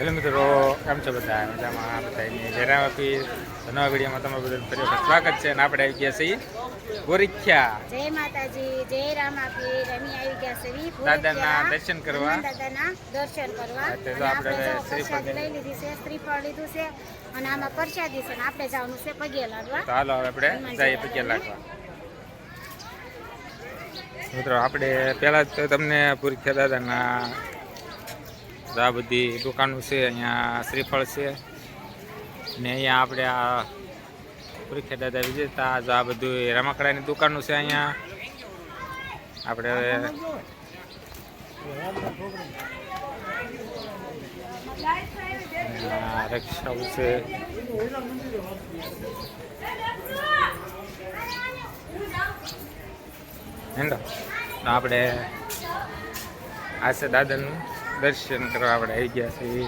Hello મિત્રો કેમ છો બધા? મજામાં બધાની જયરામ આપી. નવા વિડીયોમાં તમારું બધું ફરી સ્વાગત છે અને આપણે આવી ગયા છીએ ગોરીખ્યા. જય માતાજી જય રામ આપી. રમી આવી ગયા છે દાદાના દર્શન કરવા. દાદાના દર્શન કરવા. તો આપણે શ્રીફળ લઈ લીધી છે શ્રીફળ લીધું છે. અને આમાં પ્રસાદી છે ને આપણે જવાનું છે પગે લાગવા. તો હાલો હવે આપણે જઈએ પગે લાગવા. મિત્રો આપણે પહેલાં તો તમને પૂરખ્યા દાદાના તો આ બધી દુકાનો છે, અહીંયા શ્રીફળ છે. ને અહીંયા આપણે આ પુરીખ્યા દાદા વિજેતા જો આ બધું રમકડાની દુકાનો છે અહીંયા. આપણે રક્ષાઓ છે. આપણે આપણે આશે દાદાનું દર્શન કરવા આપણે આવી ગયા છીએ.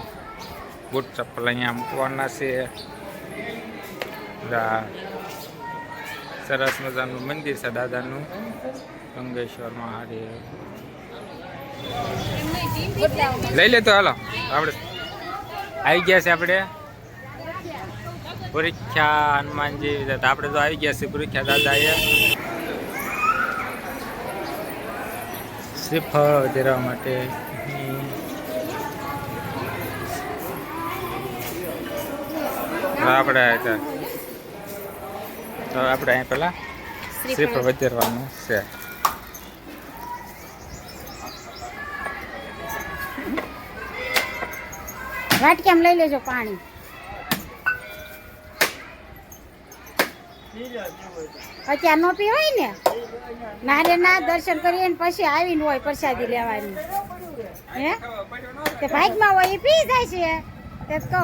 બૂટ ચપ્પલ અહીંયા મૂકવાના છે. સરસ મજાનું મંદિર છે દાદાનું. ગંગેશ્વર મહાદેવ. લઈ લે તો હાલો, આપણે આવી ગયા છે આપણે. પરીક્ષા હનુમાનજી આપણે તો આવી ગયા છીએ પરીક્ષા દાદા એ શ્રીફળ ધેરવા માટે. આપણે તો તો આપણે અહીં પેલા શ્રીફળ વધારવાનું છે. વાટક્યામાં લઈ લેજો પાણી. અત્યારે નો પીવાય ને? ના રે ના દર્શન કરીએ ને પછી આવીને હોય પ્રસાદી લેવાની. હે? તે ભાગમાં હોય એ પી જાય છે. તે કહો.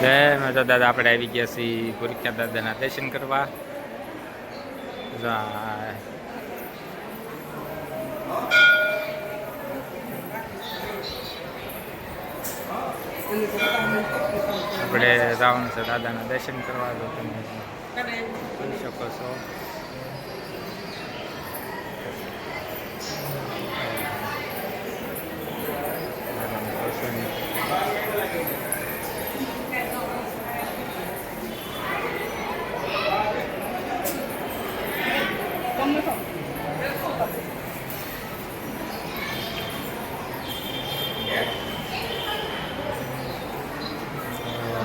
જય માતા દાદા, આપણે આવી ગયા છીએ પુરીખ્યા દાદાના દર્શન કરવા. આપણે રાવણ દાદાના દર્શન કરવા, જો તમે કરી શકો છો દાદાના દર્શન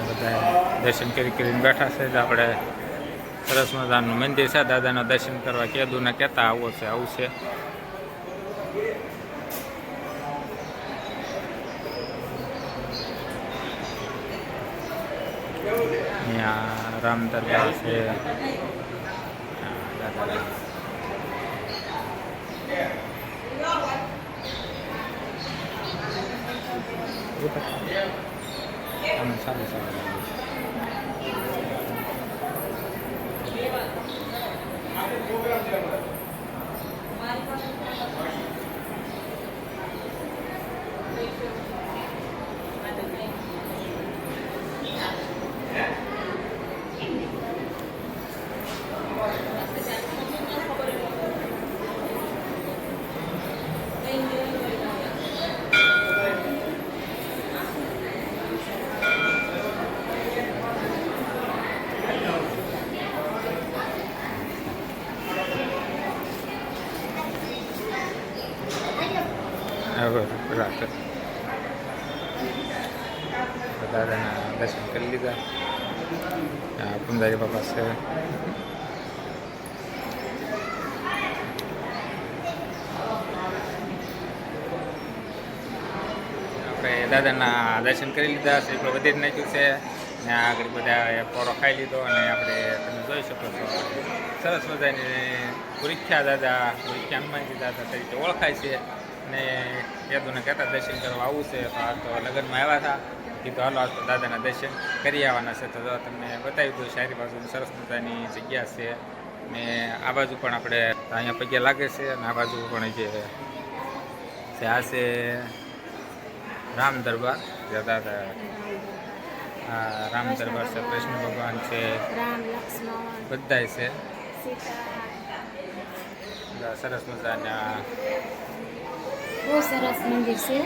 બધા દર્શન કરી કરીને બેઠા છે જ આપણે સરસ મજાનું મંદિર છે. દાદાના દર્શન કરવા કીધું ને કહેતા આવો છે, આવું છે. અહીંયા રામ દરબાર છે. આ દાદા આમ સારું સારું લાગે છે હવે રાત. દાદાના દર્શન કરી લીધા. પુંદારી બાપા છે. આપણે દાદાના દર્શન કરી લીધા શ્રીફળ વધી નાખ્યું છે. ને આગળ બધા પોળો ખાઈ લીધો અને આપણે તમે જોઈ શકો છો. સરસ મજાની પરીક્ષા દાદા પરીક્ષા હનુમાનજી દાદા તરીકે ઓળખાય છે. ને કીધું ને કહેતા દર્શન કરવા આવવું છે. તો આ તો લગ્નમાં આવ્યા હતા. કીધું હાલો આજ તો દાદાના દર્શન કરી આવવાના છે. તો તમને બતાવી દઉં સારી બાજુ સરસ મજાની જગ્યા છે. ને આ બાજુ પણ આપણે અહીંયા પગ્યા લાગે છે અને આ બાજુ પણ જે છે આ છે રામ દરબાર. જે દાદા આ રામ દરબાર છે કૃષ્ણ ભગવાન છે. બધાય છે. સરસ મજાના બહુ સરસ મંદિર છે.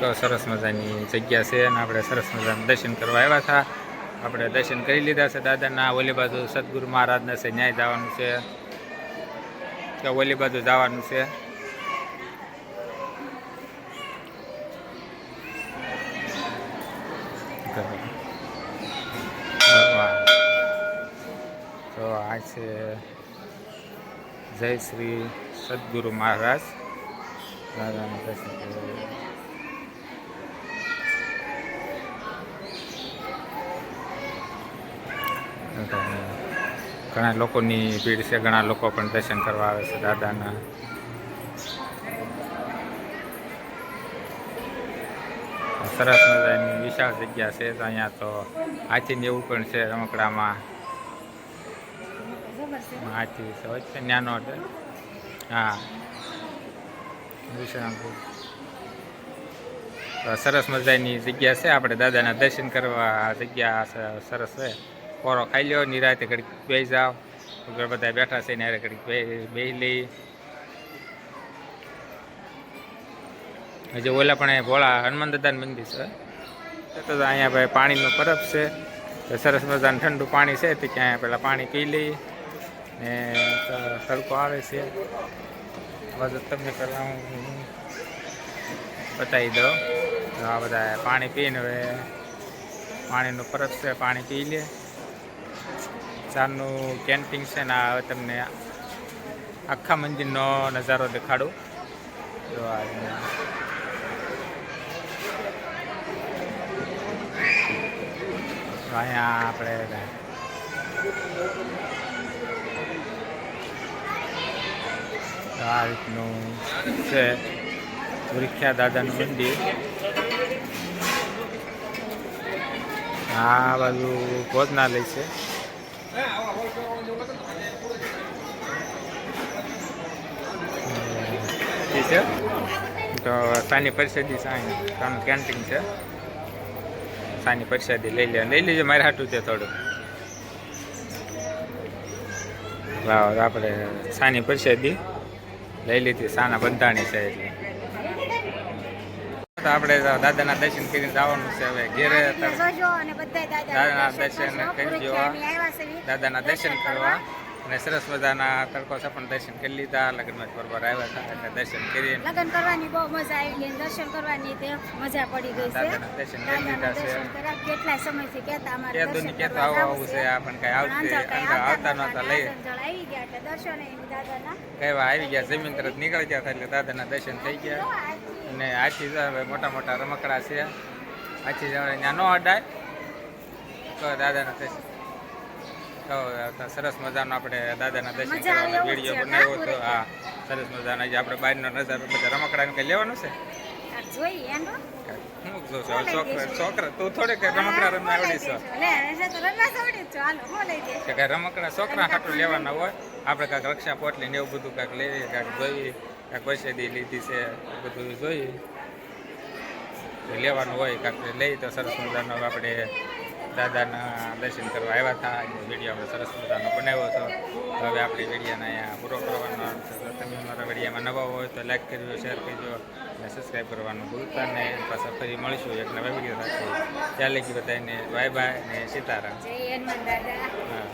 તો સરસ મજાની જગ્યા છે અને આપણે સરસ મજાના દર્શન કરવા આવ્યા હતા. આપણે દર્શન કરી લીધા છે દાદાના ઓલી બાજુ સદગુરુ મહારાજના છે, ન્યાય જવાનું છે. કે ઓલી બાજુ જવાનું છે. તો આ છે જય શ્રી સદગુરુ મહારાજ. દાદાના દર્શન કરવા ઘણા લોકોની ભીડ છે ઘણા લોકો પણ દર્શન કરવા આવે છે દાદાના. સરસ મજાની વિશાળ જગ્યા છે તો અહીંયા તો હાથીને એવું પણ છે રમકડામાં. હાથી છે. હોય છે નાનો હા. સરસ મજાની જગ્યા છે. આપણે દાદાના દર્શન કરવા જગ્યા સરસ છે. કોરો ખાઈ લ્યો નિરાતે ઘડીક બેસી જાઓ. વગર બધા બેઠા છે ને ઘડીક બેસી લઈ. હજી ઓલા પણ ભોળા હનુમાન દાદાનું મંદિર છે. તો અહીંયા ભાઈ પાણીનો પરબ છે. સરસ મજાનું ઠંડુ પાણી છે. તે ક્યાંય પેલા પાણી પી લઈ. ને સરખું આવે છે. બધું તમને પહેલાં હું બતાવી દઉં. આ બધા પાણી પીને હવે પાણીનું પરબ છે, પાણી પી લે. ચારનું કેન્ટીન છે ને હવે તમને આખા મંદિરનો નજારો દેખાડું. જો અહીંયા આપણે તો છે વૃક્ષા દાદાનું મંદિર. આ બાજુ ભોજનાલય છે. છે? તો સાની પરિષદી સાંઈ સાનું કેન્ટીન છે. સાની પરિષદી લઈ લે. લઈ લેજો, મારે હાટું છે થોડું. આપણે સાની પરિષદી. લઈ લીધી સાના બંધાણી છે એટલે આપડે આપણે દાદાના દર્શન કરીને જવાનું છે હવે ઘેરે દાદા ના દાદાના દર્શન કરજો. દાદા. દાદાના દર્શન કરવા અને સરસ મજાના તડકો પણ દર્શન કરી લીધા લગ્નમાં બરોબર આવ્યા હતા એટલે દર્શન કરીને લગ્ન કરવાની બહુ મજા આવી ગઈ અને દર્શન કરવાની તે મજા પડી ગઈ છે. દર્શન કરી લીધા છે. કેટલા સમયથી કહેતા અમારે દર્શન દુની કે કરવા આવું આવું છે. આ પણ કઈ આવતી આવતા નહોતા. લઈ. આવી ગયા એટલે દર્શન દાદાના. કહેવા આવી ગયા જમીન તરફ નીકળી ગયા હતા એટલે દાદાના દર્શન થઈ ગયા. અને આથી જ હવે મોટા મોટા રમકડા છે. આથી જ ત્યાં ન અડાય. તો દાદાના દર્શન તો સરસ મજાનો આપણે દાદાના દર્શન કરવાનો વીડિયો બનાવ્યો તો હા સરસ મજાનો. જે આપણે બહારનો નજારો બધા રમકડા કંઈ લેવાનું છે? રમકડા છોકરા હાટું લેવાના હોય? આપણે કાંઈક રક્ષા પોટલી ને એવું બધું કાંઈક લેવી કાંઈક જોઈએ કાંઈક વૈસેદી લીધી છે બધું જોઈએ લેવાનું હોય કાંઈક લઈ તો સરસ મજાનો આપણે દાદાના દર્શન કરવા આવ્યા હતા. અને વીડિયો આપણે સરસ મજાનો બનાવ્યો હતો. હવે આપણી વિડીયાને અહીંયા પૂરો કરવાનો છે. તમે અમારા વિડીયામાં નવા હોય તો લાઈક કરજો શેર કરજો અને સબસ્ક્રાઈબ કરવાનું ભૂલતા ને પાછા ફરી મળીશું એક નવા વીડિયો સાથે. ત્યાં લગી બધાને બાય બાય ને સીતારામ. જય હનુમાન દાદા. હા.